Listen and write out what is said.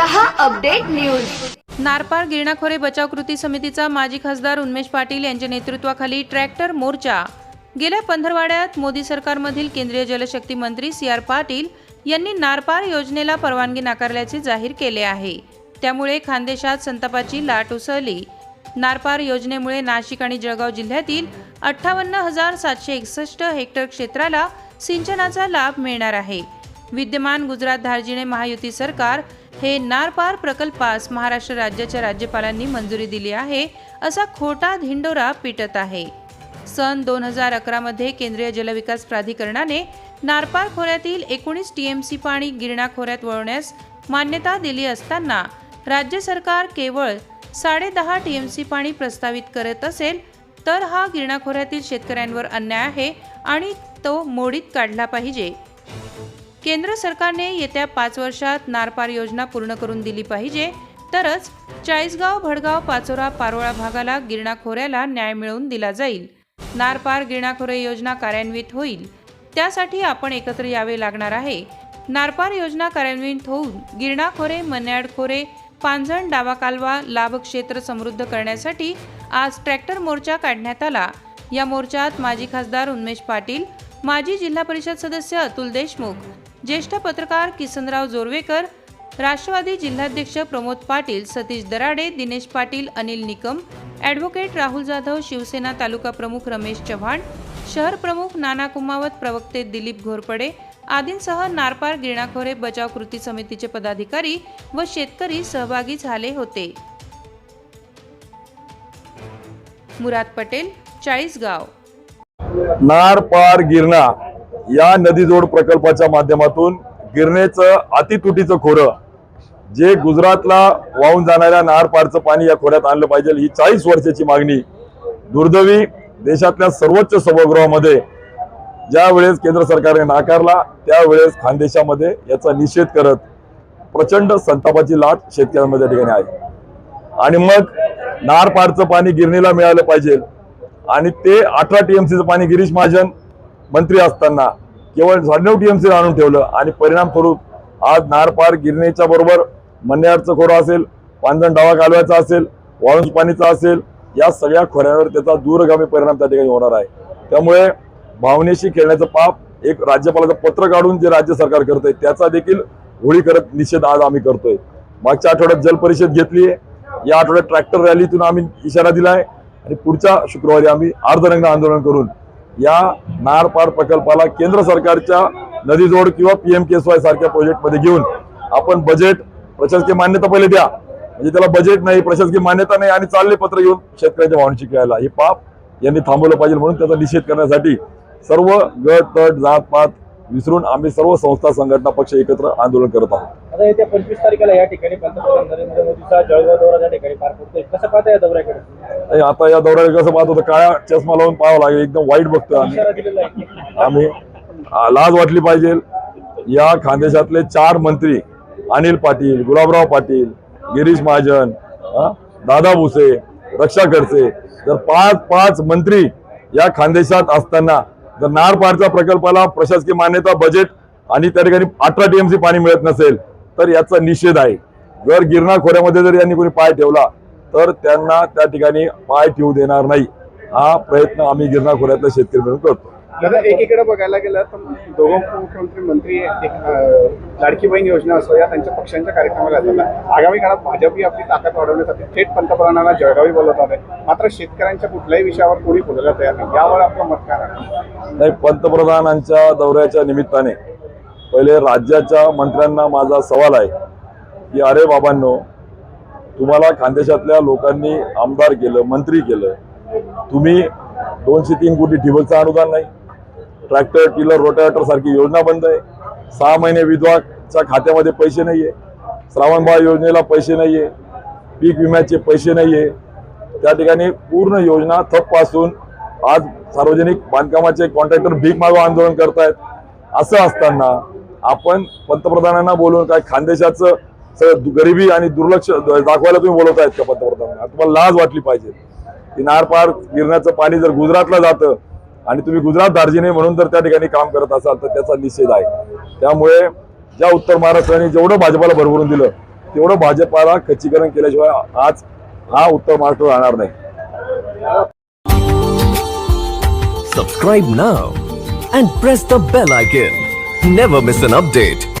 News. Narpar गिरणाखोरे बचाव कृती समितीचा माजी खासदार उन्मेश पाटील यांच्या नेतृत्वाखाली ट्रॅक्टर मोर्चा. गेल्या पंधरवाड्यात मोदी सरकारमधील केंद्रीय जलशक्ती मंत्री सी आर पाटील यांनी नारपार योजनेला परवानगी नाकारल्याचे जाहीर केले आहे. त्यामुळे खानदेशात संतापाची लाट उसळली. नारपार योजनेमुळे नाशिक आणि जळगाव जिल्ह्यातील अठ्ठावन्न हजार सातशे एकसष्ट हेक्टर क्षेत्राला सिंचनाचा लाभ मिळणार आहे. विद्यमान गुजरात धार्जिणे महायुती सरकार हे नारपार प्रकल्पास महाराष्ट्र राज्याच्या राज्यपालांनी मंजुरी दिली आहे असा खोटा धिंडोरा पिटत आहे. सन दोन हजार अकरामध्ये केंद्रीय जलविकास प्राधिकरणाने नारपार खोऱ्यातील एकोणीस टीएमसी पाणी गिरणा खोऱ्यात वळवण्यास मान्यता दिली असताना राज्य सरकार केवळ साडेदहा टीएमसी पाणी प्रस्तावित करत असेल तर हा गिरणा खोऱ्यातील शेतकऱ्यांवर अन्याय आहे आणि तो मोडीत काढला पाहिजे. केंद्र सरकारने येत्या पाच वर्षात नारपार योजना पूर्ण करून दिली पाहिजे. तरच चाळीसगाव भडगाव पाचोरा पारोळा भागाला गिरणा खोऱ्याला न्याय मिळवून दिला जाईल. नारपार गिरणा खोरे योजना कार्यान्वित होईल. त्यासाठी आपण एकत्र यावे लागणार आहे. नारपार योजना कार्यान्वित होऊन गिरणा खोरे मन्याड खोरे पांझण डावा कालवा लाभ क्षेत्र समृद्ध करण्यासाठी आज ट्रॅक्टर मोर्चा काढण्यात आला. या मोर्चात माजी खासदार उन्मेश पाटील माजी जिल्हा परिषद सदस्य अतुल देशमुख ज्येष्ठ पत्रकार किसनराव जोरवेकर राष्ट्रवादी जिल्हाध्यक्ष प्रमोद पाटील सतीश दराडे दिनेश पाटील अनिल निकम ॲडव्होकेट राहुल जाधव शिवसेना तालुका प्रमुख रमेश चव्हाण शहर प्रमुख नाना कुमावत प्रवक्ते दिलीप घोरपडे आदींसह नारपार गिरणाखोरे बचाव कृती समितीचे पदाधिकारी व शेतकरी सहभागी झाले होते. मुराद पटेल चाळीसगाव. नारपार गिरणा या नदीजोड प्रकल्पाच्या माध्यमातून गिरणेचं अतितुटीचं खोरं जे गुजरातला वाहून जाणाऱ्या नार पारचं पाणी या खोऱ्यात आणलं पाहिजे ही चाळीस वर्षाची मागणी. दुर्दैवी देशातल्या सर्वोच्च सभागृहामध्ये ज्यावेळेस केंद्र सरकारने नाकारला त्यावेळेस खानदेशामध्ये याचा निषेध करत प्रचंड संतापाची लाट शेतकऱ्यांमध्ये ठिकाणी आहे. आणि मग नार पारचं पाणी गिरणीला मिळालं पाहिजे. आणि ते अठरा टीएमसीचं पाणी गिरीश महाजन मंत्री असताना केवळ साडेनऊ टीएमसी आणून ठेवलं आणि परिणाम स्वरूप आज नारपार गिरणीच्या बरोबर मन्यारचं खोरं असेल पांजण डावा कालव्याचा असेल वाळूंज पाणीचा असेल या सगळ्या खोऱ्यांवर त्याचा दूरगामी परिणाम त्या ठिकाणी होणार आहे. त्यामुळे भावनेशी खेळण्याचं पाप एक राज्यपालाचं पत्र काढून जे राज्य सरकार करतंय त्याचा देखील होळी करत निषेध आज आम्ही करतोय. मागच्या आठवड्यात जल परिषद घेतली आहे. या आठवड्यात ट्रॅक्टर रॅलीतून आम्ही इशारा दिला आहे आणि पुढच्या शुक्रवारी आम्ही अर्धरंग आंदोलन करून या नारपाड प्रकल्पाला केंद्र सरकारच्या नदीजोड किंवा पीएम केएसवाय सारख्या प्रोजेक्टमध्ये घेऊन आपण बजेट प्रशासकीय मान्यता पहिले द्या. म्हणजे त्याला बजेट नाही प्रशासकीय मान्यता नाही आणि चालले पत्र घेऊन शेतकऱ्याच्या भावनेशी खेळायला. हे पाप यांनी थांबवलं पाहिजे म्हणून त्याचा निषेध करण्यासाठी सर्व गट तट जात पात विसरून आम्ही सर्व संस्था संघटना पक्ष एकत्र आंदोलन करत आहोत. आता येत्या पंचवीस तारखेला या ठिकाणी पंतप्रधान नरेंद्र मोदीचा जळगाव दौरा त्या ठिकाणी पार पडतोय. कसं पाहता या दौऱ्याकडे? आणि आता या दौऱ्याला कसं पाहत होतं काळ्या चष्मा लावून पाहावं लागेल एकदम वाईट बघतोय आम्ही. आम्ही लाज वाटली पाहिजे. या खानदेशातले चार मंत्री अनिल पाटील गुलाबराव पाटील गिरीश महाजन दादा भुसे रक्षा खडसे जर पाच पाच मंत्री या खानदेशात असताना जर नार पारच्या प्रकल्पाला प्रशासकीय मान्यता बजेट आणि त्या ठिकाणी अठरा टीएमसी पाणी मिळत नसेल तर याचा निषेध आहे. जर गिरणा खोऱ्यामध्ये जर यांनी कोणी पाय ठेवला तर त्यांना त्या ठिकाणी पाय ठेवू देणार नाही. हा प्रयत्न आम्ही गिरणा खोऱ्यातल्या शेतकरी मिळून करतो. दादा एकीकडे बघायला गेलं तर दोघं मुख्यमंत्री मंत्री एक लाडकी बहीण योजना असो या त्यांच्या पक्षांच्या कार्यक्रमाला जातात. आगामी काळात भाजपही आपली ताकद वाढवण्यासाठी थेट पंतप्रधानांना जळगावी बोलवत आहे. मात्र शेतकऱ्यांच्या कुठल्याही विषयावर कोणी बोलायला तयार नाही. यावर आपलं मत काय आहे? नाही पंतप्रधानांच्या दौऱ्याच्या निमित्ताने पहिले राज्याच्या मंत्र्यांना माझा सवाल आहे की अरे बाबांनो तुम्हाला खानदेशातल्या लोकांनी आमदार केलं मंत्री केलं. तुम्ही दोनशे तीन कोटी ठिबकचं अनुदान नाही ट्रॅक्टर टिलर रोटावेटर सारखी योजना बंद आहे. सहा महिने विधवाच्या खात्यामध्ये पैसे नाही आहे श्रावणबाळ योजनेला पैसे नाही आहे पीक विम्याचे पैसे नाही आहे त्या ठिकाणी पूर्ण योजना थपपासून असून आज सार्वजनिक बांधकामाचे कॉन्ट्रॅक्टर भीक मागो आंदोलन करतायत. असं असताना आपण पंतप्रधानांना बोलून काय खानदेशाचं सगळं दु- गरिबी आणि दुर्लक्ष दाखवायला तुम्ही बोलत आहेत का पंतप्रधानांना? तुम्हाला लाज वाटली पाहिजे. की नारपार गिरण्याचं पाणी जर गुजरातला जातं आणि तुम्ही गुजरात दार्जिने म्हणून जर त्या ठिकाणी काम करत असाल तर त्याचा निषेध आहे. त्यामुळे ज्या उत्तर महाराष्ट्राने जेवढं भाजपाला भरभरून दिलं तेवढं भाजपाला खच्चीकरण केल्याशिवाय आज हा उत्तर महाराष्ट्र राहणार नाही. Subscribe now and press the bell icon never miss an update